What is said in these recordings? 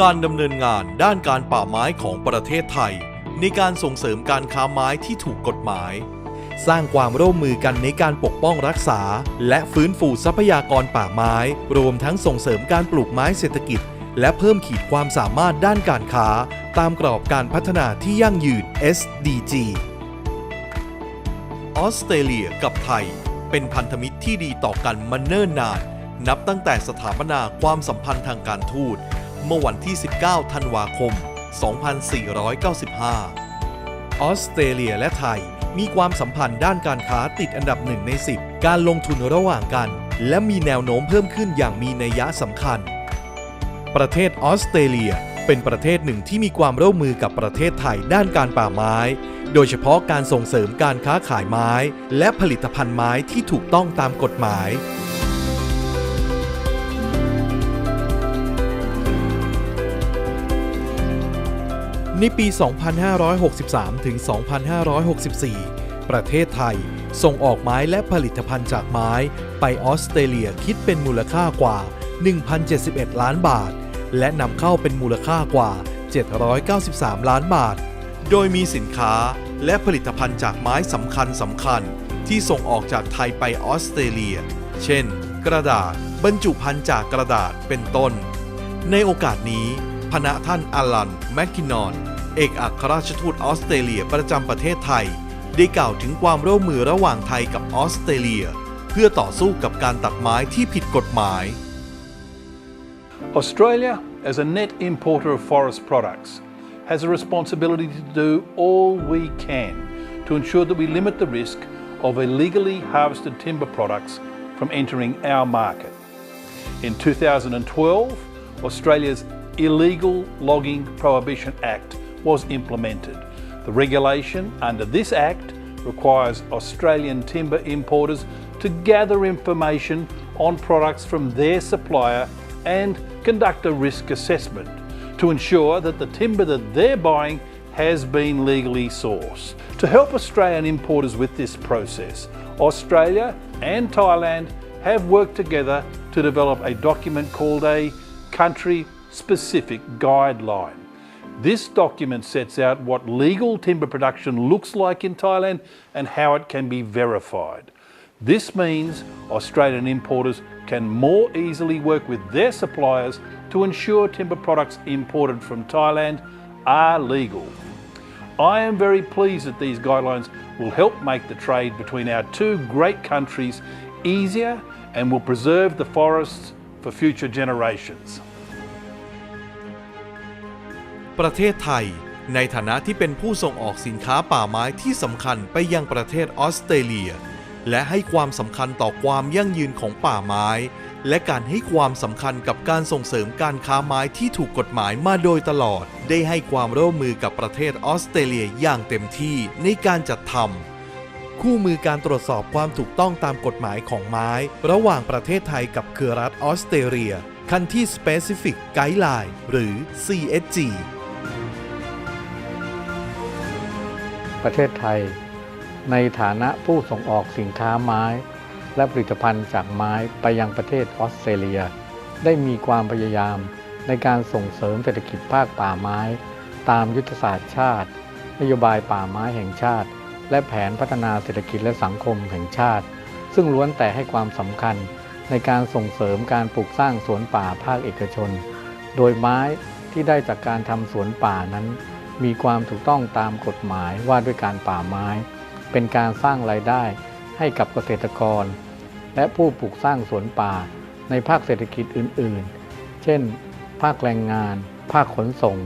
การดำเนินงานด้านการป่าไม้ของประเทศไทย ในการส่งเสริมการค้าไม้ที่ถูกกฎหมาย สร้างความร่วมมือกันในการปกป้องรักษา และฟื้นฟูทรัพยากรป่าไม้ รวมทั้งส่งเสริมการปลูกไม้เศรษฐกิจ และเพิ่มขีดความสามารถด้านการค้า ตามกรอบการพัฒนาที่ยั่งยืน SDG ออสเตรเลียกับไทย เป็นพันธมิตรที่ดีต่อกันมาเนิ่นนาน นับตั้งแต่สถาปนาความสัมพันธ์ทางการทูต เมื่อวันที่ 19 ธันวาคม 2495 ออสเตรเลียและไทยมีความสัมพันธ์ด้านการค้าติดอันดับหนึ่งใน 10 การลงทุนระหว่างกัน และมีแนวโน้มเพิ่มขึ้นอย่างมีนัยยะสำคัญ ประเทศออสเตรเลียเป็นประเทศหนึ่งที่มีความร่วมมือกับประเทศไทยด้านการป่าไม้ โดยเฉพาะการส่งเสริมการค้าขายไม้ และผลิตภัณฑ์ไม้ที่ถูกต้องตามกฎหมาย ในปี 2563 ถึง 2564 ประเทศไทย ส่งออกไม้และผลิตภัณฑ์จากไม้ ไปออสเตรเลียคิดเป็นมูลค่ากว่า 1,071 ล้านบาท และนำเข้าเป็นมูลค่ากว่า 793 ล้านบาท โดยมีสินค้าและผลิตภัณฑ์จากไม้สำคัญสำคัญที่ส่งออกจากไทยไปออสเตรเลีย เช่น กระดาษบรรจุภัณฑ์จากกระดาษเป็นต้น ในโอกาสนี้ พณะท่านอลัน แมคกินอน เอกอัครราชทูตออสเตรเลียประจำประเทศไทย ได้กล่าวถึงความร่วมมือระหว่างไทยกับออสเตรเลีย เพื่อต่อสู้กับการตัดไม้ที่ผิดกฎหมาย Australia, as a net importer of forest products, has a responsibility to do all we can to ensure that we limit the risk of illegally harvested timber products from entering our market. In 2012, Australia's Illegal Logging Prohibition Act was implemented. The regulation under this Act requires Australian timber importers to gather information on products from their supplier and conduct a risk assessment to ensure that the timber that they're buying has been legally sourced. To help Australian importers with this process, Australia and Thailand have worked together to develop a document called a country specific guideline. This document sets out what legal timber production looks like in Thailand and how it can be verified. This means Australian importers can more easily work with their suppliers to ensure timber products imported from Thailand are legal. I am very pleased that these guidelines will help make the trade between our two great countries easier and will preserve the forests for future generations. ประเทศไทย ในฐานะที่เป็นผู้ส่งออกสินค้าป่าไม้ที่สำคัญไปยังประเทศออสเตรเลีย และให้ความสำคัญต่อความยั่งยืนของป่าไม้ และการให้ความสำคัญกับการส่งเสริมการค้าไม้ที่ถูกกฎหมายมาโดยตลอด ได้ให้ความร่วมมือกับประเทศออสเตรเลียอย่างเต็มที่ในการจัดทำคู่มือการตรวจสอบความถูกต้องตามกฎหมายของไม้ ระหว่างประเทศไทยกับเครือรัฐออสเตรเลีย Country Specific Guideline หรือ CSG ประเทศไทย ในฐานะผู้ส่งออกสินค้าไม้ และผลิตภัณฑ์จากไม้ไปยังประเทศออสเตรเลีย ได้มีความพยายามในการส่งเสริมเศรษฐกิจภาคป่าไม้ ตามยุทธศาสตร์ชาติ นโยบายป่าไม้แห่งชาติ และแผนพัฒนาเศรษฐกิจและสังคมแห่งชาติ ซึ่งล้วนแต่ให้ความสำคัญในการส่งเสริมการปลูกสร้างสวนป่าภาคเอกชน โดยไม้ที่ได้จากการทำสวนป่านั้น มีความถูกต้องตามกฎหมายว่าด้วยการป่าไม้ เป็นการสร้างรายได้ให้กับเกษตรกร และผู้ปลูกสร้างสวนป่าในภาคเศรษฐกิจอื่น ๆ เช่น ภาคแรงงาน ภาคขนส่ง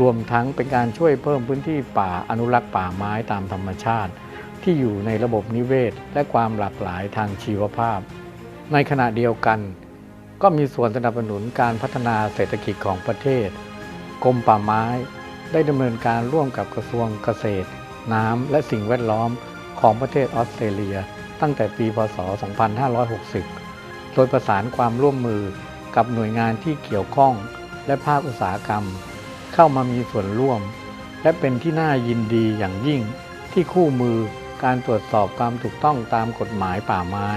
รวมทั้งเป็นการช่วยเพิ่มพื้นที่ป่าอนุรักษ์ป่าไม้ตามธรรมชาติ ที่อยู่ในระบบนิเวศ และความหลากหลายทางชีวภาพ ในขณะเดียวกัน ก็มีส่วนสนับสนุนการพัฒนาเศรษฐกิจของประเทศกรมป่าไม้ ได้ดำเนินการร่วมกับกระทรวงเกษตร น้ำและสิ่งแวดล้อมของประเทศออสเตรเลีย ตั้งแต่ปี พศ 2560 โดยประสานความร่วมมือกับหน่วยงานที่เกี่ยวข้อง และภาคอุตสาหกรรม เข้ามามีส่วนร่วม และเป็นที่น่ายินดีอย่างยิ่งที่คู่มือการตรวจสอบความถูกต้องตามกฎหมายป่าไม้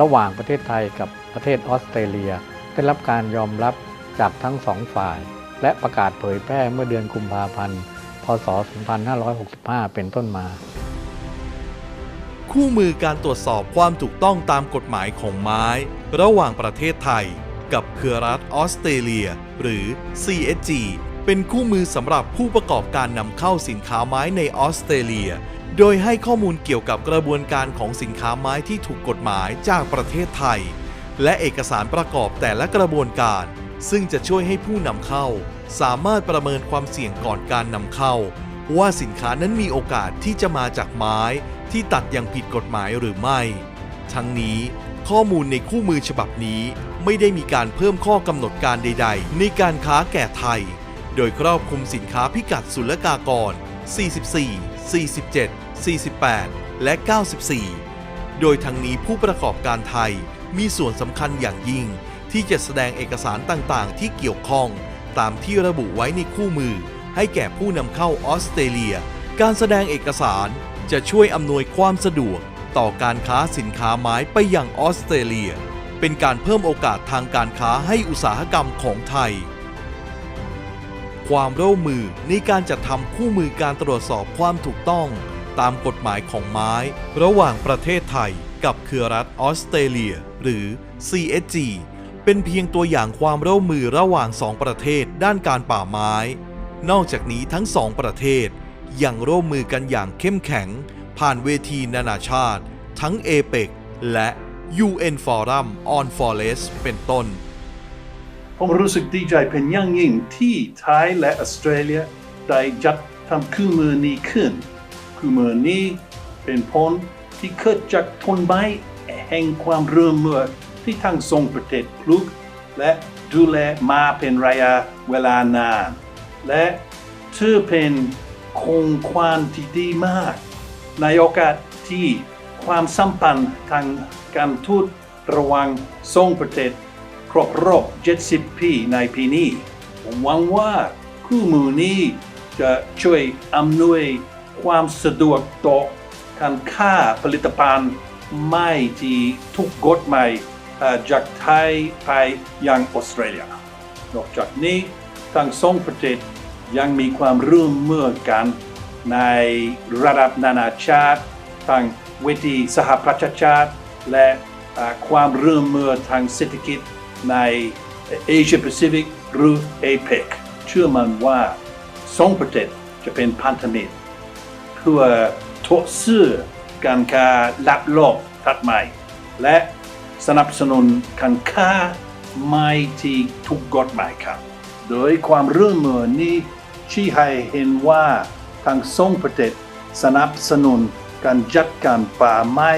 ระหว่างประเทศไทยกับประเทศออสเตรเลีย ได้รับการยอมรับจากทั้งสองฝ่าย และประกาศเผยแพร่เมื่อเดือนกุมภาพันธ์ พศ 2565 เป็นต้นมา คู่มือการตรวจสอบความถูกต้องตามกฎหมายของไม้ ระหว่างประเทศไทย กับเครือรัฐออสเตรเลีย หรือ CSG เป็นคู่มือสำหรับผู้ประกอบการนำเข้าสินค้าไม้ในออสเตรเลีย โดยให้ข้อมูลเกี่ยวกับกระบวนการของสินค้าไม้ที่ถูกกฎหมายจากประเทศไทย และเอกสารประกอบแต่ละกระบวนการ ซึ่งจะช่วยให้ผู้นำเข้า สามารถประเมินความเสี่ยงก่อนการนำเข้า ว่าสินค้านั้นมีโอกาสที่จะมาจากไม้ที่ตัดอย่างผิดกฎหมายหรือไม่ ทั้งนี้ข้อมูลในคู่มือฉบับนี้ไม่ได้มีการเพิ่มข้อกำหนดการใด ๆ ในการค้าแก่ไทย โดยครอบคลุมสินค้าพิกัดศุลกากร 44 47 48 และ 94 โดยทั้งนี้ผู้ประกอบการไทยมีส่วนสำคัญอย่างยิ่ง ที่จะแสดงเอกสารต่างๆ ที่เกี่ยวข้อง ตามที่ระบุไว้ในคู่มือ ให้แก่ผู้นำเข้าออสเตรเลีย การแสดงเอกสารจะช่วยอำนวยความสะดวก ต่อการค้าสินค้าไม้ไปยังออสเตรเลีย เป็นการเพิ่มโอกาสทางการค้าให้อุตสาหกรรมของไทย ความร่วมมือในการจัดทำคู่มือการตรวจสอบความถูกต้อง ตามกฎหมายของไม้ ระหว่างประเทศไทย กับเครือรัฐออสเตรเลีย หรือ CSG เป็นเพียงตัวอย่างความร่วมมือระหว่างสองประเทศด้านการป่าไม้ นอกจากนี้ทั้งสองประเทศยังร่วมมือกันอย่างเข้มแข็ง ผ่านเวทีนานาชาติ ทั้ง APEC และ UN Forum on Forest เป็นต้น ผมรู้สึกดีใจเป็นอย่างยิ่งที่ไทยและออสเตรเลียได้จัดทำคู่มือนี้ขึ้นคู่มือนี้เป็นผลที่เกิดจากทนไม้แห่งความร่วมมือ ที่ทั้งสองประเทศคลุก และดูแลมาเป็นระยะเวลานาน และถือเป็นคงความที่ดีมาก ในโอกาสที่ความสัมพันธ์ทางการทูตระหว่างสองประเทศครบรอบ70 ปีในปีนี้ ผมหวังว่าคู่มือนี้จะช่วยอำนวยความสะดวกต่อการค้าผลิตภัณฑ์ไม้ที่ถูกกฎหมาย จากไทยไปยังออสเตรเลีย นอกจากนี้ทั้งสองประเทศยังมีความร่วมมือกันในระดับนานาชาติทางเวทีสหประชาชาติ และความร่วมมือทางเศรษฐกิจในเอเชียแปซิฟิกหรือ APEC เชื่อมันว่าสองประเทศจะเป็นพันธมิตรเพื่อทดสื่อการค้าลักลอบตัดไม้และ สนับสนุนการค้าไม้ที่ถูกกฎหมายครับ โดยความร่วมมือนี้ชี้ให้เห็นว่าทั้งสองประเทศสนับสนุนการจัดการป่าไม้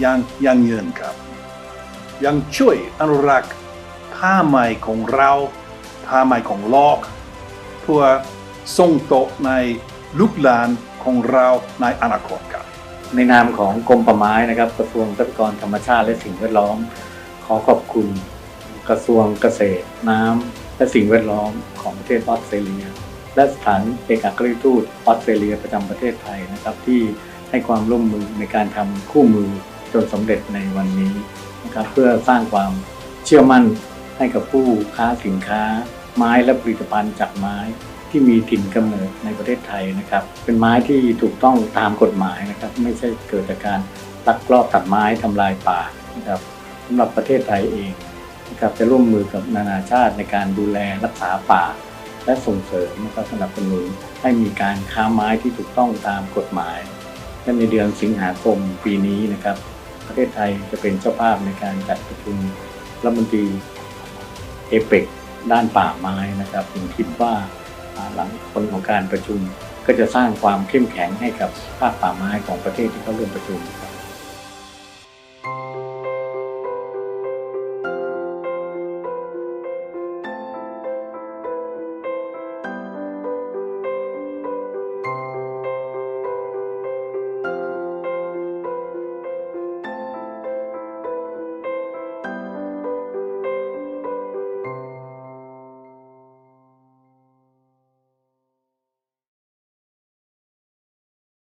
อย่างยั่งยืนครับ ยังช่วยอนุรักษ์ผ้าไหมของเราผ้าไหมของโลกเพื่อส่งต่อในลูกหลานของเราในอนาคตครับ ในนามของกรมป่าไม้นะครับ กระทรวงทรัพยากรธรรมชาติและสิ่งแวดล้อม ขอขอบคุณ กระทรวงเกษตร น้ำและสิ่งแวดล้อมของประเทศออสเตรเลีย และสถานเอกอัครราชทูตออสเตรเลียประจำประเทศไทยนะครับ ที่ให้ความร่วมมือในการทำคู่มือจนสำเร็จในวันนี้นะครับเพื่อสร้างความเชื่อมั่นให้กับผู้ค้าสินค้า ไม้และผลิตภัณฑ์จากไม้ ที่มีถิ่นกำเนิดในประเทศไทยนะครับ เป็นไม้ที่ถูกต้องตามกฎหมายนะครับ ไม่ใช่เกิดจากการลักลอบตัดไม้ทำลายป่านะครับสำหรับประเทศไทยเองนะครับจะร่วมมือกับนานาชาติในการดูแลรักษาป่า และส่งเสริมนะครับสนับสนุนให้มีการค้าไม้ที่ถูกต้องตามกฎหมายและในเดือนสิงหาคมปีนี้นะครับ ประเทศไทยจะเป็นเจ้าภาพในการจัดประชุมรัฐมนตรีเอเปกด้านป่าไม้นะครับผมคิดว่า หลังผลของการประชุม ก็จะสร้างความเข้มแข็งให้กับภาคป่าไม้ของประเทศที่เข้าร่วมประชุมครับ